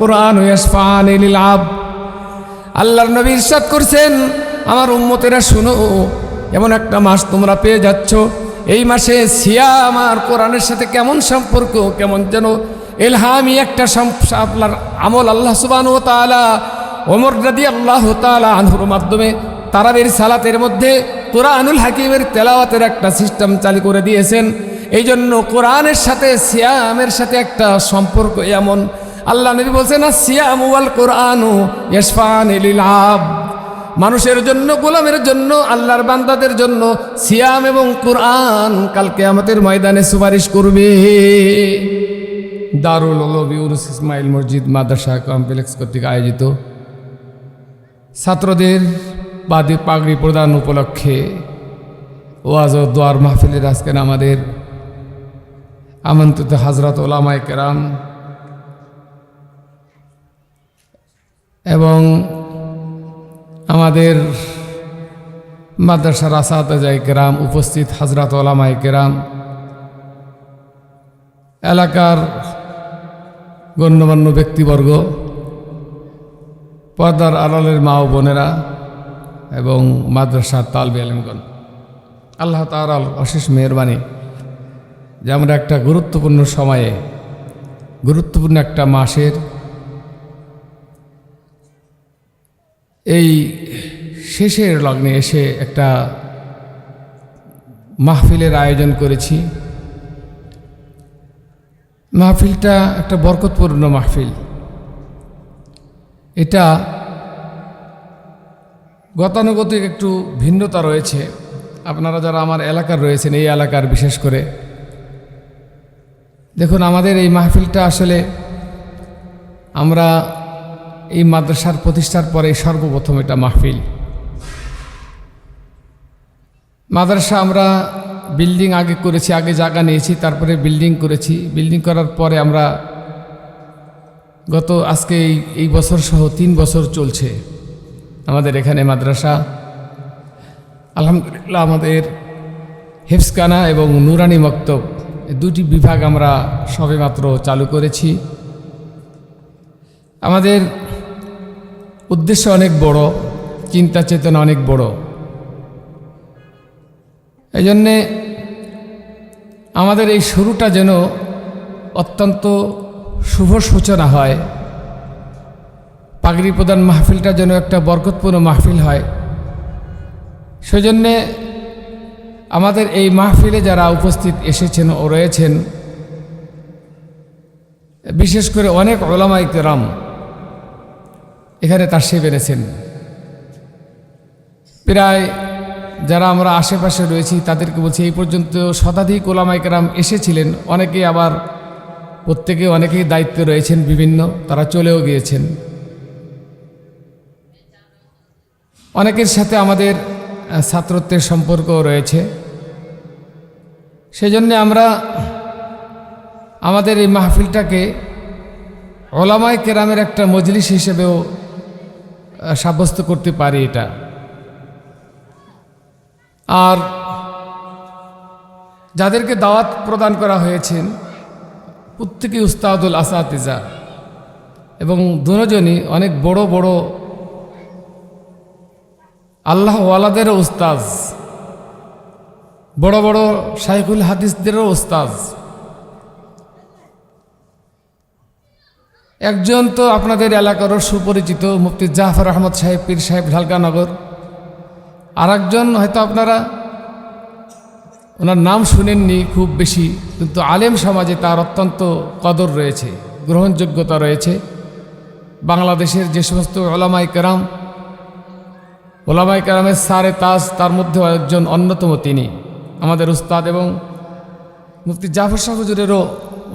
কোরআন আব আল্লাহর নবী ইরশাদ করছেন, আমার উম্মতেরা শুনো, এমন একটা মাস তোমরা পেয়ে যাচ্ছ। এই মাসে সিয়া আমার কোরআনের সাথে কেমন সম্পর্ক, কেমন যেন এলহামি একটা আপনার আমল আল্লাহ সুবান ও তালা ওমর রাদি আল্লাহ তালা আনহুর মাধ্যমে তারাবের সালাতের মধ্যে তোরা আনুল হাকিমের তেলাওয়াতের একটা সিস্টেম চালু করে দিয়েছেন। এই জন্য কোরআনের সাথে, সিয়ামের সাথে একটা সম্পর্ক এমন। আল্লাহ নবী বলছেন না সিয়াম ওয়াল কোরআনু ইসফান মানুষের জন্য, গোলামের জন্য, আল্লাহর বান্দাদের জন্য সিয়াম এবং কোরআন কালকে আমাদের ময়দানে সুপারিশ করবে। দারুল ইউনুস ইসমাইল মসজিদ মাদ্রাসা কমপ্লেক্স কর্তৃক আয়োজিত। ছাত্রদের বাদে পাগড়ি প্রদান উপলক্ষে ওয়াজ দোয়ার মাহফিলের আজকের আমাদের আমন্ত্রিত হাজরত ওলামায় কেরাম এবং আমাদের মাদ্রাসার আসাদাজাই কেরাম উপস্থিত হাজরত ওলামায় কেরাম এলাকার গণ্যমান্য ব্যক্তিবর্গ, পর্দার আড়ালের মা ও বোনেরা এবং মাদ্রাসার তালবে আলমগণ। আল্লাহ তালার অশেষ মেহরবানি। যে আমরা একটা গুরুত্বপূর্ণ সময়ে, গুরুত্বপূর্ণ একটা মাসের এই শেষের লগ্নে এসে একটা মাহফিলের আয়োজন করেছি। মাহফিলটা একটা বরকতপূর্ণ মাহফিল। এটা গতানুগতিক একটু ভিন্নতা রয়েছে। আপনারা যারা আমার এলাকার রয়েছেন, এই এলাকার বিশেষ করে দেখুন, আমাদের এই মাহফিলটা আসলে আমরা এই মাদ্রাসার প্রতিষ্ঠার পরে সর্বপ্রথম এটা মাহফিল। মাদ্রাসা আমরা বিল্ডিং আগে করেছি, আগে জায়গা নিয়েছি, তারপরে বিল্ডিং করেছি। বিল্ডিং করার পরে আমরা গত আজকে এই এই বছর সহ তিন বছর চলছে আমাদের এখানে মাদ্রাসা। আলহামদুলিল্লাহ আমাদের হেফসকানা এবং নুরানি মক্তব দুটি বিভাগ আমরা সবেমাত্র চালু করেছি। আমাদের উদ্দেশ্য অনেক বড়, চিন্তা চেতনা অনেক বড়। এই জন্যে আমাদের এই শুরুটা যেন অত্যন্ত শুভ সূচনা হয়। পাগড়ি প্রদান মাহফিলটা যেন একটা বরকতপূর্ণ মাহফিল হয়। সেজন্যে আমাদের এই মাহফিলে যারা উপস্থিত এসেছেন ও রয়েছেন, বিশেষ করে অনেক ওলামাই কেরাম এখানে তার সে বেড়েছেন প্রায় যারা আমরা আশেপাশে রয়েছি তাদেরকে বলছি, এই পর্যন্ত শতাধিক ওলামাই কেরাম এসেছিলেন অনেকে আবার প্রত্যেকে অনেকেই দায়িত্বে রয়েছেন, বিভিন্ন তারা চলেও গিয়েছেন। অনেকের সাথে আমাদের ছাত্রত্বের সম্পর্কও রয়েছে। সেজন্যে আমরা আমাদের এই মাহফিলটাকে ওলামায় কেরামের একটা মজলিস হিসেবেও সাব্যস্ত করতে পারি এটা। আর যাদেরকে দাওয়াত প্রদান করা হয়েছেন প্রত্যেকেই উস্তাদুল আসাতিজা এবং দুজনই অনেক বড় বড় আল্লাহ ওয়ালাদেরও উস্তাজ বড় বড় শাইখুল হাদিসদেরও উস্তাজ একজন তো আপনাদের এলাকারও সুপরিচিত মুফতি জাফর আহমদ সাহেব, পীর সাহেব ঢালকানগর। আর একজন হয়তো আপনারা ওনার নাম শুনেননি খুব বেশি, কিন্তু আলেম সমাজে তার অত্যন্ত কদর রয়েছে, গ্রহণযোগ্যতা রয়েছে। বাংলাদেশের যে সমস্ত ওলামাই কেরাম ওলামাই কেরামের সারে তাজ, তার মধ্যেও একজন অন্যতম তিনি। আমাদের উস্তাদ এবং মুফতি জাফর শাহ হুজুরেরও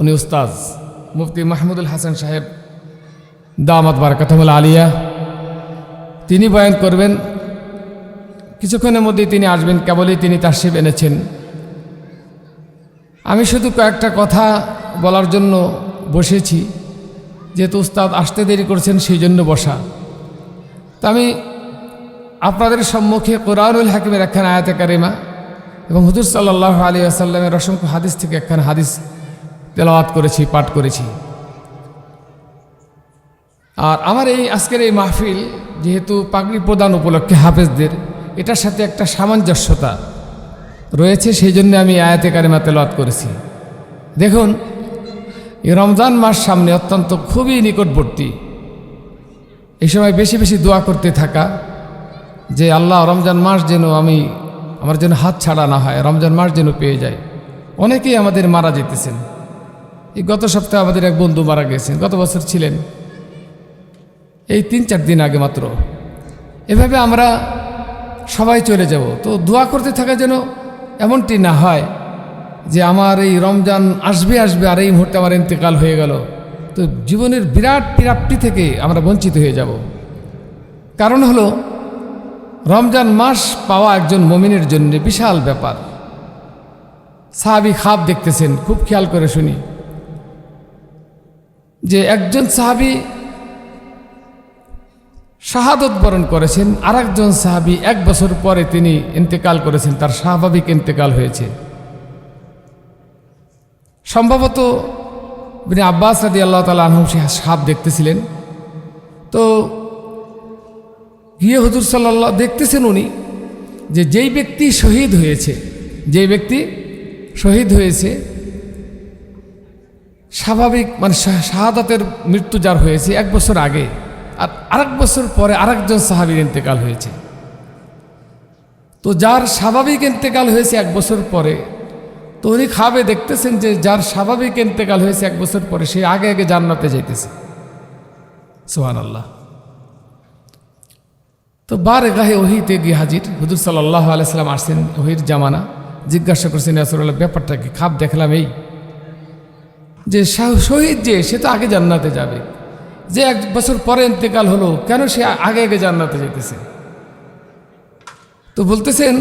উনি উস্তাজ মুফতি মাহমুদুল হাসান সাহেব দামাত বারকাতমুল আলিয়া। তিনি বয়ান করবেন, কিছুক্ষণের মধ্যেই তিনি আসবেন, কেবলই তিনি তার শিব এনেছেন। আমি শুধু কয়েকটা কথা বলার জন্য বসেছি, যেহেতু উস্তাদ আসতে দেরি করছেন, সেই জন্য বসা। তা আমি আপনাদের সম্মুখে কোরআনুল হাকিমের একখান আয়াতে কারিমা এবং হুজুর সাল্লাহ আলী আসাল্লামের অসংখ্য হাদিস থেকে একখান হাদিস তেলাওয়াত করেছি, পাঠ করেছি। আর আমার এই আজকের এই মাহফিল যেহেতু পাগড়ি প্রদান উপলক্ষে হাফেজদের, এটার সাথে একটা সামঞ্জস্যতা রয়েছে, সেই জন্য আমি আয়াতে কারিমা তেলাওয়াত করেছি। দেখুন, এই রমজান মাস সামনে অত্যন্ত খুবই নিকটবর্তী। এই সময় বেশি বেশি দোয়া করতে থাকা যে আল্লাহ রমজান মাস যেন আমি আমার যেন হাত ছাড়া না হয়, রমজান মাস যেন পেয়ে যায়। অনেকেই আমাদের মারা যেতেছেন। এই গত সপ্তাহে আমাদের এক বন্ধু মারা গেছেন, গত বছর ছিলেন। এই তিন চার দিন আগে মাত্র। এভাবে আমরা সবাই চলে যাব। তো দোয়া করতে থাকা যেন এমনটি না হয় যে আমার এই রমজান আসবে আসবে, আর এই মুহূর্তে আমার ইন্তেকাল হয়ে গেল। তো জীবনের বিরাট প্রাপ্তি থেকে আমরা বঞ্চিত হয়ে যাব। কারণ হলো রমজান মাস পাওয়া একজন মমিনের জন্য বিশাল ব্যাপার। সাহাবি খাব দেখতেছেন, খুব খেয়াল করে শুনি। যে একজন সাহাবি শাহাদত বরণ করেছেন আর একজন সাহাবি এক বছর পরে তিনি ইন্তেকাল করেছেন, তার স্বাভাবিক ইন্তেকাল হয়েছে। সম্ভবত আব্বাস রাদি আল্লাহ তালা আনহম সে সাপ দেখতেছিলেন। তো গিয়ে হুজুর সাল্লাহ দেখতেছেন উনি যে যেই ব্যক্তি শহীদ হয়েছে, যেই ব্যক্তি শহীদ হয়েছে, স্বাভাবিক মানে শাহাদাতের মৃত্যু যার হয়েছে এক বছর আগে আর আরেক বছর পরে আরেকজন সাহাবির ইন্তেকাল হয়েছে। তো যার স্বাভাবিক ইন্তেকাল হয়েছে এক বছর পরে, তো উনি খাবে দেখতেছেন যে যার স্বাভাবিক ইন্তেকাল হয়েছে এক বছর পরে সে আগে আগে জান্নাতে যাইতেছে। সোহান আল্লাহ তো বার গাহে ওহিতে গিয়ে হাজির। হুজুর সাল্লাহ আলাইসাল্লাম আসছেন ওহির জামানা। জিজ্ঞাসা করছেন আসরুল্লাহ ব্যাপারটা কি? খাপ দেখলাম এই যে শহীদ যে, সে তো আগে জান্নাতে যাবে। যে এক বছর পরে ইন্তেকাল হলো, কেন সে আগে আগে জান্নাতে যেতেছে? তো বলতেছেন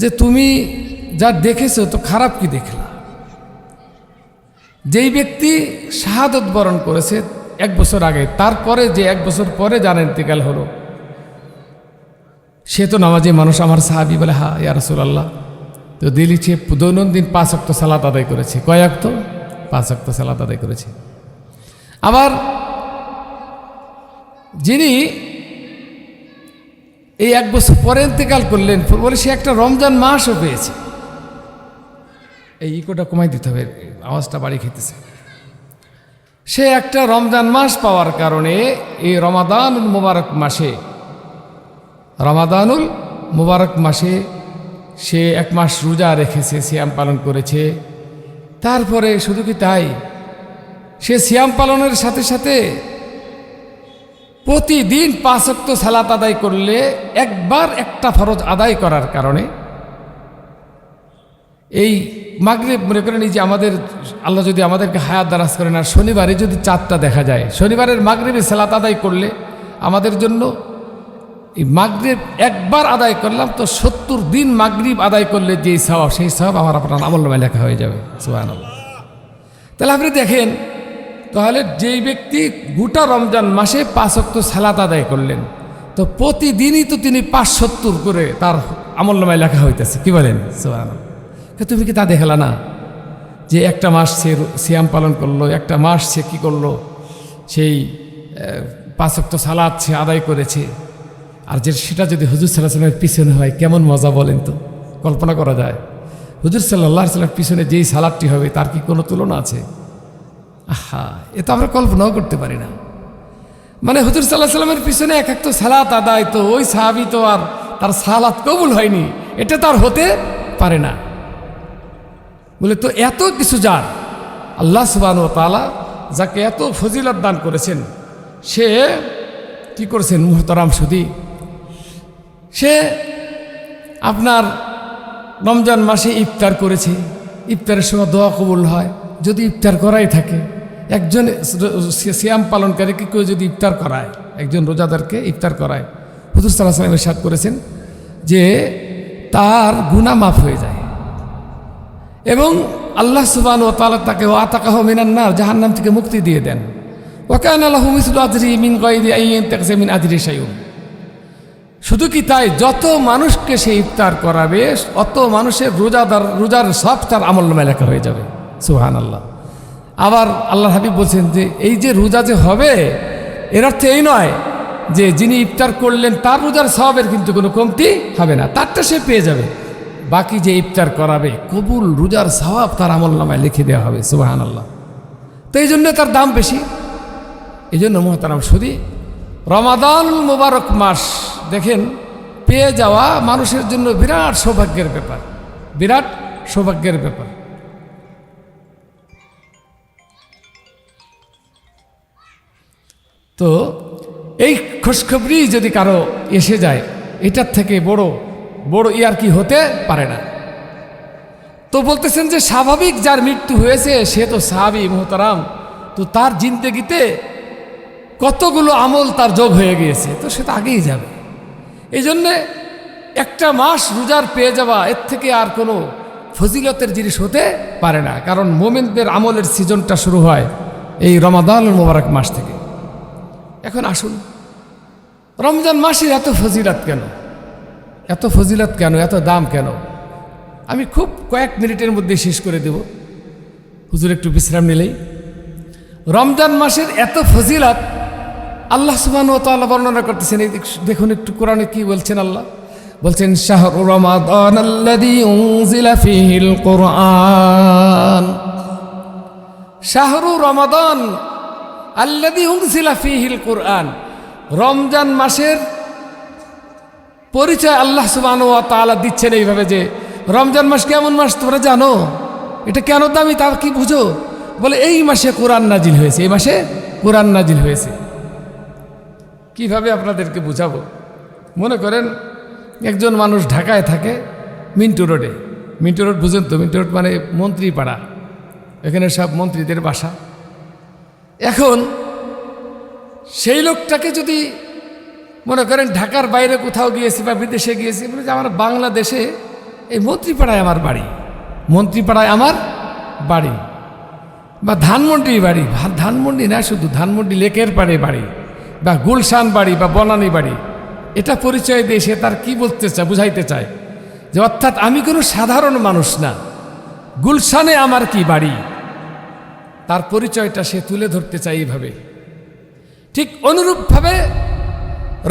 যে, তুমি যা দেখেছ, তো খারাপ কি দেখলা? যেই ব্যক্তি শাহাদত বরণ করেছে এক বছর আগে, তারপরে যে এক বছর পরে যার ইন্তেকাল হলো সে তো নামাজে মানুষ আমার সাহাবি বলে, হা, ইয়া রাসূলুল্লাহ। তো দিলি সে দৈনন্দিন পাঁচ অক্ত সালাত আদায় করেছে। কয় অক্ত পাঁচ অক্ত সালাত আদায় করেছে। আবার যিনি এই এক বছর পরে ইন্তেকাল করলেন, বলে সে একটা রমজান মাসও পেয়েছে। এই ইকোটা কমাই দিতে হবে, আওয়াজটা বাড়ি খেতেছে। সে একটা রমজান মাস পাওয়ার কারণে এই রমাদান মুবারক মাসে রমাদানুল মুবারক মাসে সে এক মাস রোজা রেখেছে, সিয়াম পালন করেছে। তারপরে শুধু কি তাই? সে সিয়াম পালনের সাথে সাথে প্রতিদিন পাঁচক্ত সালাত আদায় করলে একবার একটা ফরজ আদায় করার কারণে এই মাগরিব মনে করেন এই যে আমাদের, আল্লাহ যদি আমাদেরকে হায়াত দারাজ করেন, আর শনিবারে যদি চাঁদটা দেখা যায়, শনিবারের মাগরিবে সালাত আদায় করলে আমাদের জন্য এই মাগরিব একবার আদায় করলাম, তো সত্তর দিন মাগরিব আদায় করলে যেই স্বভাব, সেই স্বভাব আমার আপনার আমলনামায় লেখা হয়ে যাবে। সুবাহ তাহলে আপনি দেখেন, তাহলে যেই ব্যক্তি গোটা রমজান মাসে পাঁচ অক্ত সালাত আদায় করলেন, তো প্রতিদিনই তো তিনি পাঁচ সত্তর করে তার আমলনামায় লেখা হইতেছে। কি বলেন? সুবাহ তুমি কি তা দেখলা না? যে একটা মাস সে সিয়াম পালন করল, একটা মাস সে কী করল? সেই পাঁচ অক্ত সালাদ সে আদায় করেছে। আর যে সেটা যদি হুজুর সাল্লাহ সাল্লামের পিছনে হয়, কেমন মজা বলেন তো? কল্পনা করা যায়। হুজুর সাল্লাহ সাল্লামের পিছনে যেই সালাদটি হবে, তার কি কোনো তুলনা আছে? আহা, এ তো আমরা কল্পনাও করতে পারি না। মানে হুজুর সাল্লাহ সাল্লামের পিছনে এক এক তো সালাত আদায় তো, ওই সাহাবি তো আর তার সালাত কবুল হয়নি। এটা তার হতে পারে না। বলে তো এত কিছু যার। আল্লাহ সুবান তালা যাকে এত ফজিলত দান করেছেন, সে কি করেছেন? মুহতারাম সুদী সে আপনার রমজান মাসে ইফতার করেছে। ইফতারের সময় দোয়া কবুল হয়, যদি ইফতার করাই থাকে। একজন সিয়াম পালনকারীকে কেউ যদি ইফতার করায়, একজন রোজাদারকে ইফতার করায়। হুজুর সাল্লাহ সাল্লামের সাথ করেছেন যে তার গুণা মাফ হয়ে যায়। এবং আল্লাহ সুবান ও তালা তাকে ও আতাকাহ মিনান্নার জাহান্নাম থেকে মুক্তি দিয়ে দেন। ওকান আল্লাহ মিসুল আজরি মিন গয়দি আইন তাকসে মিন আজরি সাইম শুধু কি তাই? যত মানুষকে সে ইফতার করাবে, অত মানুষের রোজাদার, রোজার সব তার আমল লেখা হয়ে যাবে। সুহান আল্লাহ আবার আল্লাহ হাবিব বলছেন যে, এই যে রোজা যে হবে, এর অর্থ এই নয় যে যিনি ইফতার করলেন, তার রোজার সবের কিন্তু কোনো কমতি হবে না তারটা সে পেয়ে যাবে। বাকি যে ইফতার করাবে, কবুল রোজার সওয়াব তার আমল নামায় লিখে দেওয়া হবে সুবাহান আল্লাহ তো এই জন্য তার দাম বেশি। এই জন্য মহতারাম শুধু রমাদান মোবারক মাস, দেখেন, পেয়ে যাওয়া মানুষের জন্য বিরাট সৌভাগ্যের ব্যাপার, বিরাট সৌভাগ্যের ব্যাপার। তো, এই খুশখবরি যদি কারও এসে যায়, এটার থেকে বড় বড় ইয়ার কি হতে পারে না। তো বলতেছেন যে, স্বাভাবিক যার মৃত্যু হয়েছে, সে তো সাহাবি, মোহতারাম, তো তার জিন্দগিতে কতগুলো আমল তার যোগ হয়ে গিয়েছে, তো সে তো আগেই যাবে। এই জন্যে একটা মাস রোজার পেয়ে যাওয়া, এর থেকে আর কোনো ফজিলতের জিনিস হতে পারে না, কারণ মোমেনদের আমলের সিজনটা শুরু হয় এই রমাদান মোবারক মাস থেকে। এখন আসুন, রমজান মাসের এত ফজিলত কেন? এত ফজিলত কেন? এত দাম কেন? আমি খুব কয়েক মিনিটের মধ্যে শেষ করে দেব। হুজুর একটু বিশ্রাম নিলেই। রমজান মাসের এত ফজিলত আল্লাহ সুবাহ তাল্লাহ বর্ণনা করতেছেন, এই দেখুন একটু কোরআনে কি বলছেন আল্লাহ? বলছেন, শাহর কুরআন। শাহরু রমাদান আল্লাযী উনজিলা ফীহিল কুরআন। রমজান মাসের পরিচয় আল্লাহ সুবাহ তালা দিচ্ছেন এইভাবে যে, রমজান মাস কেমন মাস তোমরা জানো? এটা কেন দামি তা কি বুঝো? বলে, এই মাসে কোরআন নাজিল হয়েছে, এই মাসে কোরআন নাজিল হয়েছে। কীভাবে আপনাদেরকে বুঝাবো? মনে করেন, একজন মানুষ ঢাকায় থাকে মিন্টু রোডে। মিন্টু রোড বুঝেন তো? মিন্টু রোড মানে মন্ত্রী পাড়া এখানে সব মন্ত্রীদের বাসা। এখন সেই লোকটাকে যদি মনে করেন ঢাকার বাইরে কোথাও গিয়েছি বা বিদেশে গিয়েছি, বলে যে আমার বাংলাদেশে এই মন্ত্রীপাড়ায় আমার বাড়ি। মন্ত্রীপাড়ায় আমার বাড়ি। বা ধানমন্ডি বাড়ি। ধানমন্ডি না শুধু, ধানমন্ডি লেকের পাড়ে বাড়ি। বা গুলশান বাড়ি বা বনানী বাড়ি, এটা পরিচয় দিয়ে সে তার কি বলতে চায়, বুঝাইতে চায়। যে অর্থাৎ আমি কোনো সাধারণ মানুষ না, গুলশানে আমার কি বাড়ি? তার পরিচয়টা সে তুলে ধরতে চায় এইভাবে। ঠিক অনুরূপভাবে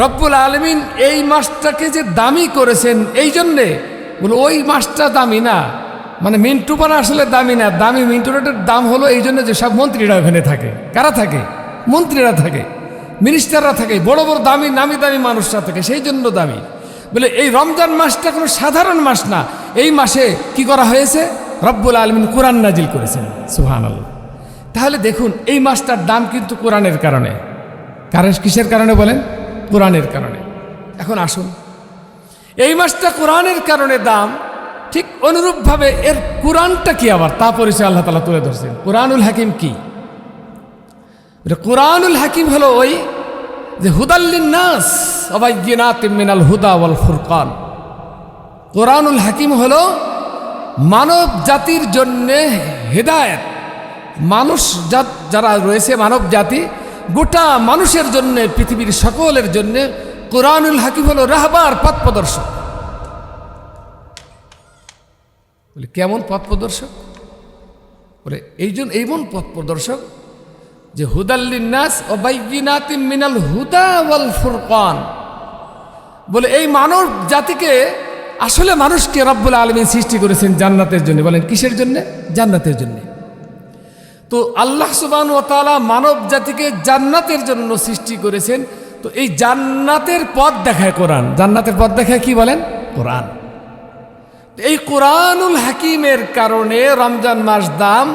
রব্বুল আলমিন এই মাসটাকে যে দামি করেছেন, এই জন্যে বলো, ওই মাসটা দামি না। মানে মিন্টু পানা আসলে দামি না, দামি মিন্টু রোডের দাম হলো এই জন্য যে সব মন্ত্রীরা ওখানে থাকে। কারা থাকে? মন্ত্রীরা থাকে। মিনিস্টাররা থাকে, বড় বড় দামি, নামি দামি মানুষরা থাকে, সেই জন্য দামি। বলে, এই রমজান মাসটা কোনো সাধারণ মাস না। এই মাসে কি করা হয়েছে? রব্বুল আলমিন কোরআন নাজিল করেছেন। সুহান তাহলে দেখুন, এই মাসটার দাম কিন্তু কোরআনের কারণে। কারণ কিসের কারণে বলেন? কোরআনের কারণে। এখন আসুন। এই মাসটা কোরআনের কারণে দাম, ঠিক অনুরূপভাবে এর কোরআনটা কি আবার? তা পরিচয় আল্লাহ তালা তুলে ধরছেন। কোরআনুল হাকিম কি? কোরআনুল হাকিম হলো ওই যে হুদাল্লিন নাস অবাইনাত মিনাল হুদা ওয়াল ফুরকান। কোরআনুল হাকিম হলো মানব জাতির জন্যে হেদায়েত। মানুষ জাত যারা রয়েছে মানব জাতি, গোটা মানুষের জন্যে, পৃথিবীর সকলের জন্যে কোরআনুল হাকিম হলো রাহবার পথ প্রদর্শক। বলে, কেমন পথ প্রদর্শক? বলে, এই জন্য এইমন পথ প্রদর্শক যে হুদাল্লিনাস ও বাইনাতিম মিনাল হুদা ওয়াল ফুরকান। বলে এই মানব জাতিকে আসলে মানুষকে রব্বুল আলমী সৃষ্টি করেছেন জান্নাতের জন্য। বলেন, কিসের জন্য? জান্নাতের জন্য। তো আল্লাহ সুবান ও তালা মানব জাতিকে জান্নাতের জন্য সৃষ্টি করেছেন। তো এই জান্নাতের পথ দেখায় কোরআন। জান্নাতের পথ দেখায় কি বলেন? কোরআন। এই কোরআনুল হাকিমের কারণে রমজান মাস দাম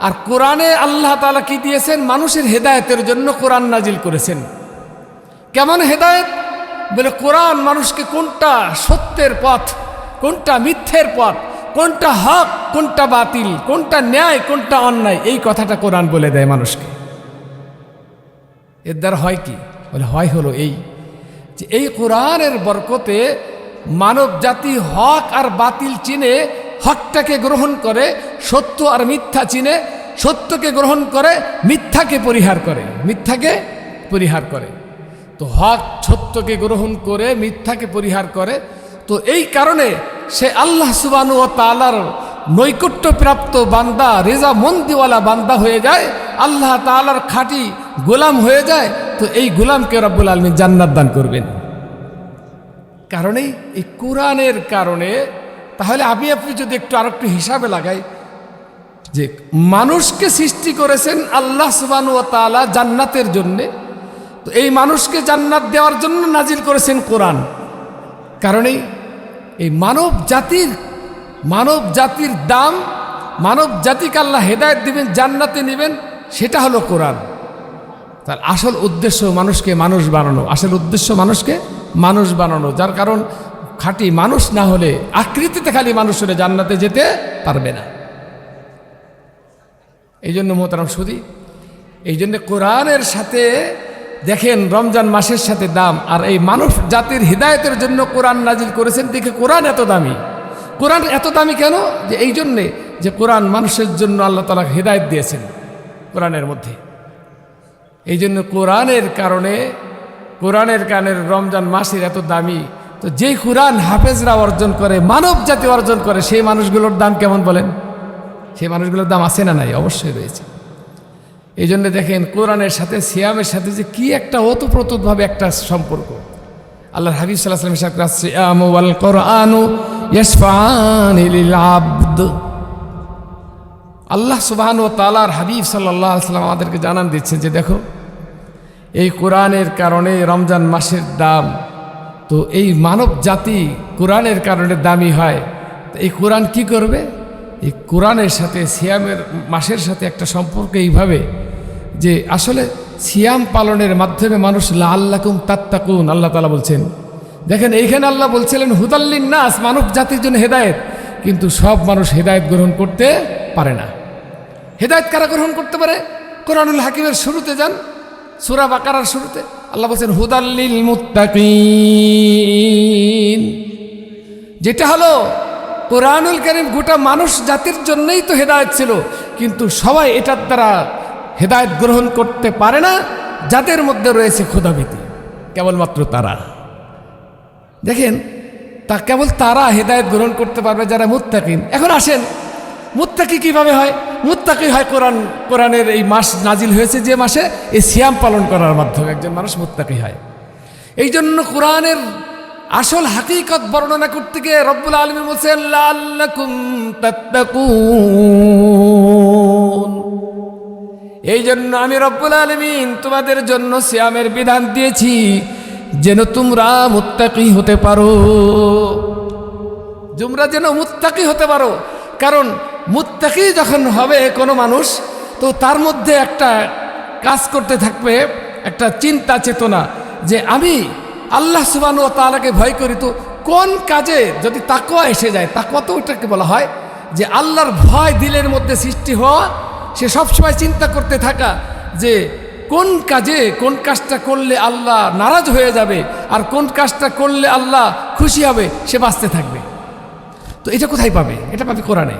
আর কোরআনে আল্লাহ তালা কি দিয়েছেন? মানুষের হেদায়তের জন্য কোরআন নাজিল করেছেন। কেমন হেদায়েত? বলে কোরআন মানুষকে কোনটা সত্যের পথ, কোনটা মিথ্যের পথ, কোনটা হক, কোনটা বাতিল, কোনটা ন্যায়, কোনটা অন্যায়, এই কথাটা কোরআন বলে দেয় মানুষকে। এর দ্বারা হয় কি? বলে হয় হলো এই, যে এই কোরআনের বরকতে মানব জাতি হক আর বাতিল চিনে হকটাকে গ্রহণ করে, সত্য আর মিথ্যা চিনে, সত্যকে গ্রহণ করে, মিথ্যাকে পরিহার করে। মিথ্যাকে পরিহার করে। তো হক সত্যকে গ্রহণ করে, মিথ্যাকে পরিহার করে। তো এই কারণে সে আল্লাহ সুবানু ও তালার নৈকট্যপ্রাপ্ত বান্দা রেজা মন্দিওয়ালা বান্দা হয়ে যায়। আল্লাহ তালার খাঁটি গোলাম হয়ে যায়। তো এই গোলামকে রব্বুল আলমী জান্নাত দান করবেন। কারণেই এই কোরআনের কারণে তাহলে আমি আপনি যদি একটু আর একটু হিসাবে লাগাই, যে মানুষকে সৃষ্টি করেছেন আল্লাহ সুবানু তালা জান্নাতের জন্যে, তো এই মানুষকে জান্নাত দেওয়ার জন্য নাজিল করেছেন কোরআন। কারণেই এই মানব জাতির মানব জাতির দাম, মানব জাতিকে আল্লাহ হেদায়ত দিবেন, জান্নাতে নেবেন, সেটা হলো কোরআন। তার আসল উদ্দেশ্য মানুষকে মানুষ বানানো, আসল উদ্দেশ্য মানুষকে মানুষ বানানো। যার কারণ খাঁটি মানুষ না হলে, আকৃতিতে খালি মানুষ হলে জান্নাতে যেতে পারবে না। এই জন্য মোহতারাম সুদি এই জন্য কোরআনের সাথে দেখেন রমজান মাসের সাথে দাম, আর এই মানুষ জাতির হৃদায়তের জন্য কোরআন নাজিল করেছেন, দেখে কোরআন এত দামি। কোরআন এত দামি কেন? যে এই জন্যে যে কোরআন মানুষের জন্য আল্লাহ তালা হৃদায়ত দিয়েছেন কোরআনের মধ্যে। এই জন্য কোরআনের কারণে কোরআনের কারণে রমজান মাসের এত দামি তো যেই কোরআন হাফেজরা অর্জন করে মানব জাতি অর্জন করে সেই মানুষগুলোর দাম কেমন বলেন? সেই মানুষগুলোর দাম আছে না নাই? অবশ্যই রয়েছে। এই জন্য দেখেন কোরআনের সাথে সিয়ামের সাথে যে কি একটা ওতপ্রোতভাবে একটা সম্পর্ক। আল্লাহ হাবিব সাল্লাহ সাল্লাম ইরশাদ করেছে, "সিয়াম ওয়াল কোরআনু ইয়াশফাআনি লিল আবদ। আল্লাহ সুবহান ও তালার হাবিব সাল্লাহ সাল্লাম আমাদেরকে জানান দিচ্ছেন যে দেখো এই কোরআনের কারণে রমজান মাসের দাম তো এই মানব জাতি কোরআনের কারণে দামি হয়। এই কোরআন কি করবে? এই কোরআনের সাথে, সিয়ামের মাসের সাথে একটা সম্পর্ক এইভাবে যে আসলে সিয়াম পালনের মাধ্যমে মানুষ লা আল্লাকুম তাত্তাকুন, আল্লাহ তালা বলছেন। দেখেন, এইখানে আল্লাহ বলছিলেন হুদাল্লিন নাস মানব জাতির জন্য হেদায়েত। কিন্তু সব মানুষ হেদায়েত গ্রহণ করতে পারে না। হেদায়ত কারা গ্রহণ করতে পারে? কোরআনুল হাকিমের শুরুতে যান, সুরা বাকারার শুরুতে। আল্লাহ বলছেন হুদাল্লিল মুত্তাকিন যেটা হলো, কোরআনুল করিম গোটা মানুষ জাতির জন্যই তো হেদায়ত ছিল, কিন্তু সবাই এটার দ্বারা হেদায়ত গ্রহণ করতে পারে না, যাদের মধ্যে রয়েছে ক্ষুধাভীতি কেবলমাত্র তারা। দেখেন, তা কেবল তারা হেদায়ত গ্রহণ করতে পারবে যারা মুত্তাকিন। এখন আসেন, মুত্তাকি কীভাবে হয়? মুত্তাকি হয় কোরআন, কোরআনের এই মাস নাজিল হয়েছে যে মাসে এই সিয়াম পালন করার মাধ্যমে একজন মানুষ মুত্তাকি হয়। এই জন্য কোরআনের আসল হাকিকত বর্ণনা করতে গিয়ে রব্বুল আলমী বলছেন এই জন্য আমি রব্বুল আলমিন তোমাদের জন্য সিয়ামের বিধান দিয়েছি, যেন তোমরা মুত্তাকি হতে পারো। তোমরা যেন মুত্তাকি হতে পারো। কারণ মুত্তাকি যখন হবে কোনো মানুষ, তো তার মধ্যে একটা কাজ করতে থাকবে, একটা চিন্তা চেতনা যে আমি আল্লাহ সুবান তালাকে ভয় করি তো কোন কাজে যদি তাকোয়া এসে যায় তাকোয়া তো ওটাকে বলা হয়, যে আল্লাহর ভয় দিলের মধ্যে সৃষ্টি হওয়া, সে সবসময় চিন্তা করতে থাকা যে কোন কাজে কোন কাজটা করলে আল্লাহ নারাজ হয়ে যাবে আর কোন কাজটা করলে আল্লাহ খুশি হবে, সে বাঁচতে থাকবে। তো এটা কোথায় পাবে? এটা পাবে কোরআনে।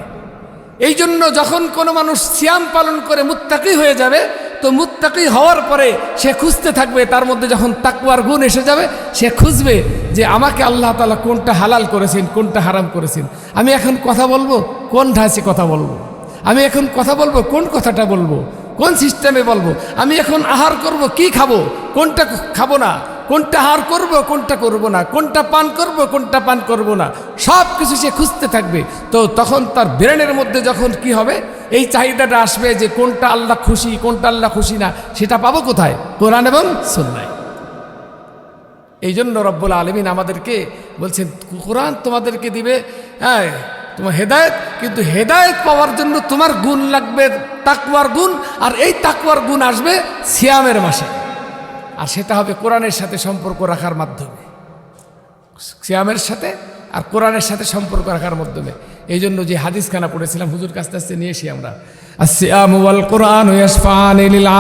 এই জন্য যখন কোনো মানুষ সিয়াম পালন করে মুত্তাকি হয়ে যাবে, তো মুত্তাকি হওয়ার পরে সে খুঁজতে থাকবে, তার মধ্যে যখন তাকুয়ার গুণ এসে যাবে, সে খুঁজবে যে আমাকে আল্লাহ তালা কোনটা হালাল করেছেন, কোনটা হারাম করেছেন। আমি এখন কথা বলব, কোন ঢাঁচে কথা বলব? আমি এখন কথা বলব, কোন কথাটা বলব? কোন সিস্টেমে বলব? আমি এখন আহার করব, কি খাব? কোনটা খাব না? কোনটা হার করব, কোনটা করব না? কোনটা পান করব, কোনটা পান করব না? সব কিছু সে খুঁজতে থাকবে। তো তখন তার ব্রেনের মধ্যে যখন কি হবে? এই চাহিদাটা আসবে যে কোনটা আল্লাহ খুশি, কোনটা আল্লাহ খুশি না, সেটা পাবো কোথায়? কোরআন এবং সন্ন্যায় এই জন্য রব্বুল আলমিন আমাদেরকে বলছেন, কোরআন তোমাদেরকে দিবে হ্যাঁ তোমার হেদায়ত, কিন্তু হেদায়ত পাওয়ার জন্য তোমার গুণ লাগবে তাকুয়ার গুণ, আর এই তাকুয়ার গুণ আসবে সিয়ামের মাসে। আর সেটা হবে কোরআনের সাথে সম্পর্ক রাখার মাধ্যমে। সিয়ামের সাথে আর কোরআনের সাথে সম্পর্ক রাখার মাধ্যমে। এই জন্য যে হাদিসখানা পড়েছিলাম, হুজুর কাছ কাছে নিয়ে এসি আমরা। আর সিয়াম ওয়াল কোরআন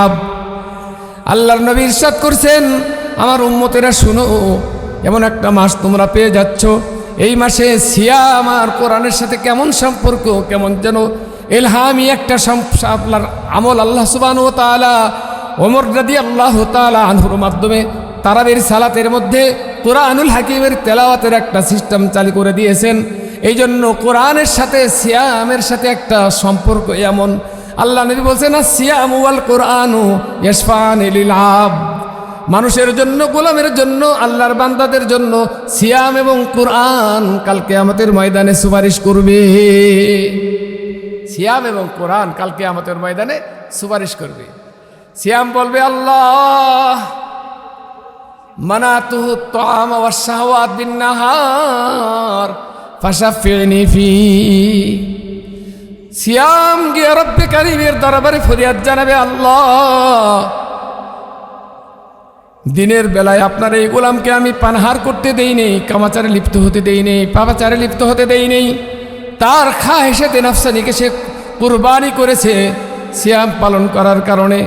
আব আল্লাহর নবী ইরশাদ করছেন, আমার উম্মতেরা শুনো, এমন একটা মাস তোমরা পেয়ে যাচ্ছ। এই মাসে সিয়া আমার কোরআনের সাথে কেমন সম্পর্ক, কেমন যেন এলহামি একটা আপনার আমল আল্লাহ সুবান ও তালা ওমর রাদি আল্লাহ তালা আনহুর মাধ্যমে তারাবের সালাতের মধ্যে কোরআনুল হাকিমের তেলাওয়াতের একটা সিস্টেম চালু করে দিয়েছেন। এই জন্য কোরআনের সাথে, সিয়ামের সাথে একটা সম্পর্ক এমন। আল্লাহ নবী বলছেন না সিয়াম ওয়াল কোরআনু ইসফান মানুষের জন্য, গোলামের জন্য, আল্লাহর বান্দাদের জন্য সিয়াম এবং কোরআন কালকে আমাদের ময়দানে সুপারিশ করবে। সিয়াম এবং কোরআন কালকে আমাদের ময়দানে সুপারিশ করবে। সিয়াম বলবে, আল্লাহ মানাতুহ তাম ওয়া গিয়ে রব্বে কারিমের দরবারে ফরিয়াদ জানাবে, আল্লাহ, দিনের বেলায় আপনার এই গোলামকে আমি পানহার করতে দেই নেই, কামাচারে লিপ্ত হতে দেই নেই, পাপাচারে লিপ্ত হতে দেই নেই। তার খা হেসে নাফসানিকে সে কুরবানি করেছে, সিয়াম পালন করার কারণে।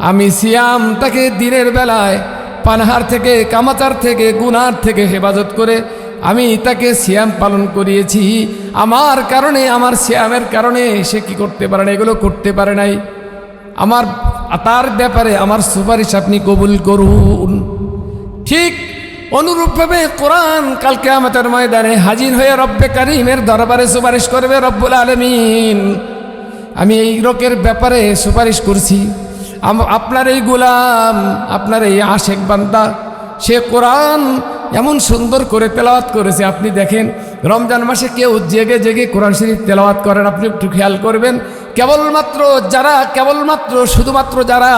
আমি সিয়াম তাকে দিনের বেলায় পানহার থেকে, কামাচার থেকে, গুনার থেকে হেফাজত করে আমি তাকে সিয়াম পালন করিয়েছি। আমার কারণে, আমার সিয়ামের কারণে সে কি করতে পারে না, এগুলো করতে পারে নাই। আমার, তার ব্যাপারে আমার সুপারিশ আপনি কবুল করুন। ঠিক অনুরূপভাবে কোরআন কালকে আমাদের ময়দানে হাজির হয়ে রব্বে কারিমের দরবারে সুপারিশ করবে রব্বুল আলমিন। আমি এই লোকের ব্যাপারে সুপারিশ করছি। আপনার এই গোলাম, আপনার এই আশেক বান্দা, সে কোরআন এমন সুন্দর করে তেলাওয়াত করেছে। আপনি দেখেন, রমজান মাসে কেউ জেগে জেগে কোরআন শরীফ তেলাওয়াত করেন। আপনি একটু খেয়াল করবেন, কেবলমাত্র যারা, কেবলমাত্র শুধুমাত্র যারা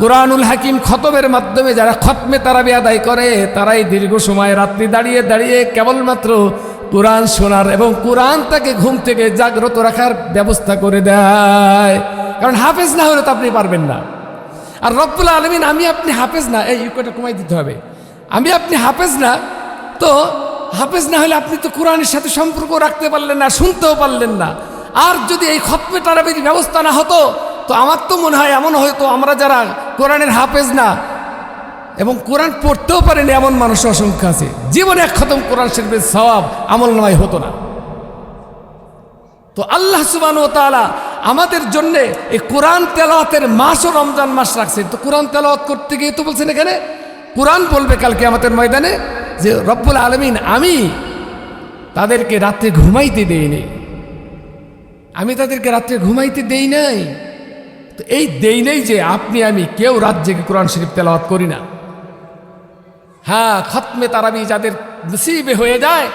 কোরআনুল হাকিম খতমের মাধ্যমে যারা খতমে তারাবি আদায় করে, তারাই দীর্ঘ সময় রাত্রি দাঁড়িয়ে দাঁড়িয়ে কেবলমাত্র কোরআন শোনার এবং কোরআন তাকে ঘুম থেকে জাগ্রত রাখার ব্যবস্থা করে দেয়। কারণ হাফেজ না হলে তো আপনি পারবেন না। আর রব্বুল আলমিন, আমি আপনি হাফেজ না, এই ইউকোটা কমাই দিতে হবে। আমি আপনি হাফেজ না, তো হাফেজ না হলে আপনি তো কোরআনের সাথে সম্পর্ক রাখতে পারলেন না, শুনতেও পারলেন না। আর যদি এই খতমে তারাবির ব্যবস্থা না হতো, তো আমার তো মনে হয় এমন হয়তো আমরা যারা কোরআনের হাফেজ না, এবং কোরআন পড়তেও পারেনি এমন মানুষ অসংখ্য আছে। জীবনে এক খতম কোরআন শরীফের স্বভাব আমল নয় হতো না। তো আল্লাহ সুবান ও তালা আমাদের জন্য এই কোরআন তেলাওয়াতের মাসও রমজান মাস রাখছেন তো কোরআন তেলাওয়াত করতে গিয়ে তো বলছেন এখানে, কোরআন বলবে কালকে আমাদের ময়দানে যে, রব্বুল আলমিন, আমি তাদেরকে রাত্রে ঘুমাইতে দেই দেইনি আমি তাদেরকে রাত্রে ঘুমাইতে দেই নাই। তো এই দেই নেই যে, আপনি, আমি কেউ রাত জেগে কোরআন শরীফ তেলাওয়াত করি না। হ্যাঁ খতমে তারাবি যাদের নসিবে হয়ে যায়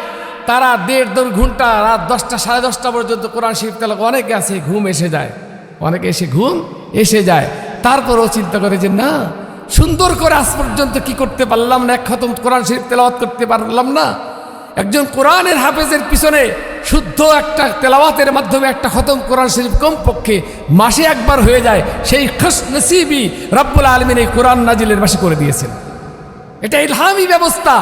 তারা দেড় দেড় ঘণ্টা, রাত দশটা, সাড়ে দশটা পর্যন্ত কোরআন শরীফ তেল, অনেকে আছে, ঘুম এসে যায়। অনেকে এসে ঘুম এসে যায়। তারপরও চিন্তা করে যে, না, সুন্দর করে আজ পর্যন্ত কি করতে পারলাম না, এক খতম কোরআন শরীফ তেলাওয়াত করতে পারলাম না। একজন কোরআনের হাফেজের পিছনে শুদ্ধ একটা তেলাওয়াতের মাধ্যমে একটা খতম কোরআন শরীফ কমপক্ষে মাসে একবার হয়ে যায়। সেই খস নসিবই রব্বুল আলমিন এই কোরআন নাজিলের মাসে করে দিয়েছেন। এটা ইলহামি ব্যবস্থা।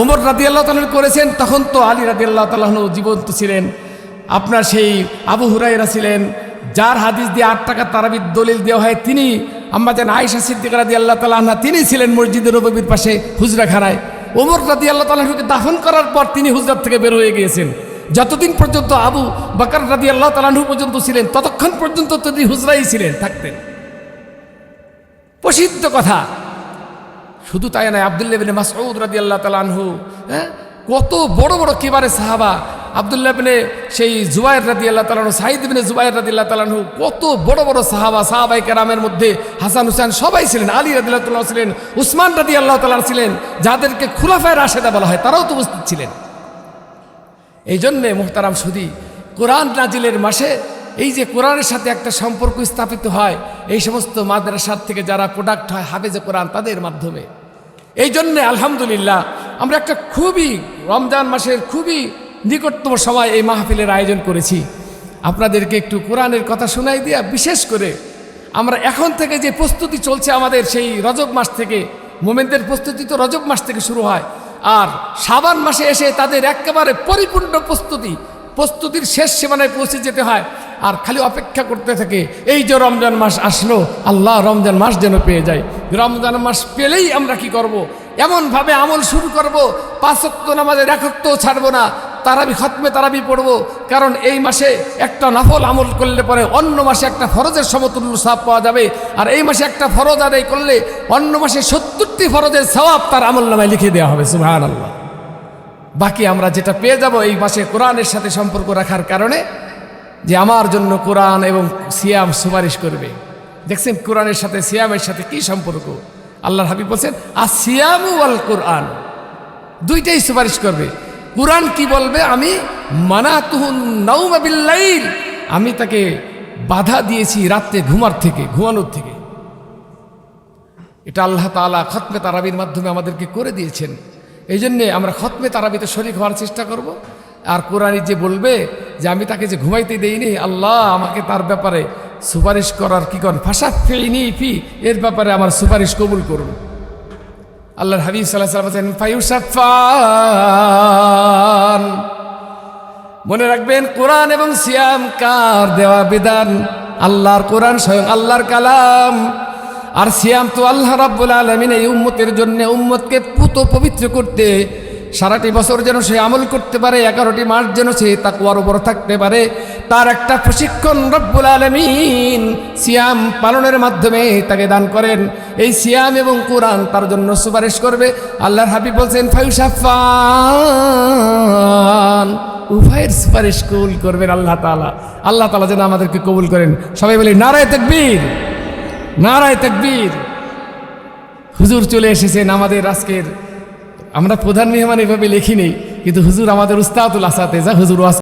ওমর রাদি আল্লাহ তালন করেছেন, তখন তো আলী রাদি আল্লাহ তালন জীবন্ত ছিলেন। আপনার সেই আবু হুরাইরা ছিলেন, যার হাদিস দিয়ে আট টাকা তারাবির দলিল দেওয়া হয়, তিনি আম্মাজান আয়েশা সিদ্দিক রাদি আল্লাহ তালাহা তিনি ছিলেন মসজিদের নবীর পাশে হুজরাখানায় ওমর রাদি আল্লাহ তালাহুকে দাফন করার পর তিনি হুজরাত থেকে বের হয়ে গিয়েছেন। যতদিন পর্যন্ত আবু বাকার রাদি আল্লাহ তালাহু পর্যন্ত ছিলেন, ততক্ষণ পর্যন্ত তিনি হুজরাই ছিলেন, থাকতেন। প্রসিদ্ধ কথা শুধু তাই নয়, আবদুল্লাহ বিন মাসউদ রাদি আল্লাহ তালানহু হ্যাঁ? কত বড় বড় কিবারে সাহাবা। আবদুল্লাহ বিনে সেই জুবাইর রাদি আল্লাহ তালানহু সাইদ বিনে জুবাইর রাদি আল্লাহ তালানহু কত বড় বড় সাহাবা সাহাবাই কেরামের মধ্যে হাসান হুসেন সবাই ছিলেন, আলী রাদি আল্লাহ ছিলেন, উসমান রাদি আল্লাহ তালাহ ছিলেন, যাদেরকে খুলাফায় রাশেদা বলা হয়, তারাও তো উপস্থিত ছিলেন। এই জন্যে মোহতারাম সুদি, কোরআন নাজিলের মাসে এই যে কোরআনের সাথে একটা সম্পর্ক স্থাপিত হয়, এই সমস্ত মাদ্রাসার থেকে যারা প্রোডাক্ট হয় হাফেজে কোরআন তাদের মাধ্যমে। এই জন্যে আলহামদুলিল্লাহ আমরা একটা খুবই রমজান মাসের খুবই নিকটতম সময় এই মাহফিলের আয়োজন করেছি। আপনাদেরকে একটু কোরআনের কথা শোনাই দিয়া বিশেষ করে আমরা এখন থেকে যে প্রস্তুতি চলছে আমাদের সেই রজব মাস থেকে, মোমেনদের প্রস্তুতি তো রজব মাস থেকে শুরু হয়, আর সাবান মাসে এসে তাদের একেবারে পরিপূর্ণ প্রস্তুতি, প্রস্তুতির শেষ সীমানায় পৌঁছে যেতে হয়। আর খালি অপেক্ষা করতে থাকে, এই যে রমজান মাস আসলো, আল্লাহ রমজান মাস যেন পেয়ে যায় রমজান মাস পেলেই আমরা কি করব। এমনভাবে আমল শুরু করব পাঁচক্ত নামাজের একত্বও ছাড়বো না, তারাবি খতমে তারাবি পড়ব, কারণ এই মাসে একটা নফল আমল করলে পরে অন্য মাসে একটা ফরজের সমতুল্য সাপ পাওয়া যাবে, আর এই মাসে একটা ফরজ আদায় করলে অন্য মাসে সত্তরটি ফরজের সওয়াব তার আমল নামায় লিখে দেওয়া হবে সুহান আল্লাহ বাকি আমরা যেটা পেয়ে যাব এই মাসে কোরআনের সাথে সম্পর্ক রাখার কারণে যে আমার জন্য কোরআন এবং সিয়াম সুপারিশ করবে। দেখছেন কোরআনের সাথে, সিয়ামের সাথে কি সম্পর্ক? আল্লাহর হাবিব বলছেন আর সিয়ামু আল কোরআন। দুইটাই সুপারিশ করবে। কোরআন কি বলবে? আমি মানা তুহুন নাউমাবিল্লাইল আমি তাকে বাধা দিয়েছি রাত্রে ঘুমার থেকে, ঘুমানোর থেকে। এটা আল্লাহ তাআলা খতমে তারাবির মাধ্যমে আমাদেরকে করে দিয়েছেন। এই জন্যে আমরা খতমে তারাবিতে শরিক হওয়ার চেষ্টা করব। আর কোরআনই যে বলবে যে আমি তাকে যে ঘুমাইতে দেইনি, আল্লাহ আমাকে তার ব্যাপারে সুপারিশ করার কি করেন? ফাঁসা ফেইনি ফি, এর ব্যাপারে আমার সুপারিশ কবুল করুন। আল্লাহর হাবিব সাল্লাহ সাল্লাম মনে রাখবেন, কোরআন এবং সিয়াম কার দেওয়া বিধান? আল্লাহর কোরআন স্বয়ং আল্লাহর কালাম। আর সিয়াম তো আল্লাহ রাব্বুল আলমিন এই উম্মতের জন্য উম্মতকে পুত পবিত্র করতে সারাটি বছর যেন সে আমল করতে পারে, এগারোটি মাস যেন সে তাকুয়ার উপর থাকতে পারে, তার একটা প্রশিক্ষণ রব্বুল আলমিন সিয়াম পালনের মাধ্যমে তাকে দান করেন। এই সিয়াম এবং কোরআন তার জন্য সুপারিশ করবে। আল্লাহর হাবিব বলছেন ফায়ুসাফান উভয়ের সুপারিশ কবুল করবেন আল্লাহ তালা আল্লাহ তালা যেন আমাদেরকে কবুল করেন। সবাই বলি, নারায় তকবীর নারায় তকবীর। হুজুর চলে এসেছেন আমাদের আজকের আমরা প্রধান মেহমান এভাবে লিখিনি কিন্তু হুজুর আমাদের উস্তাদুল আসাতে যা হুজুর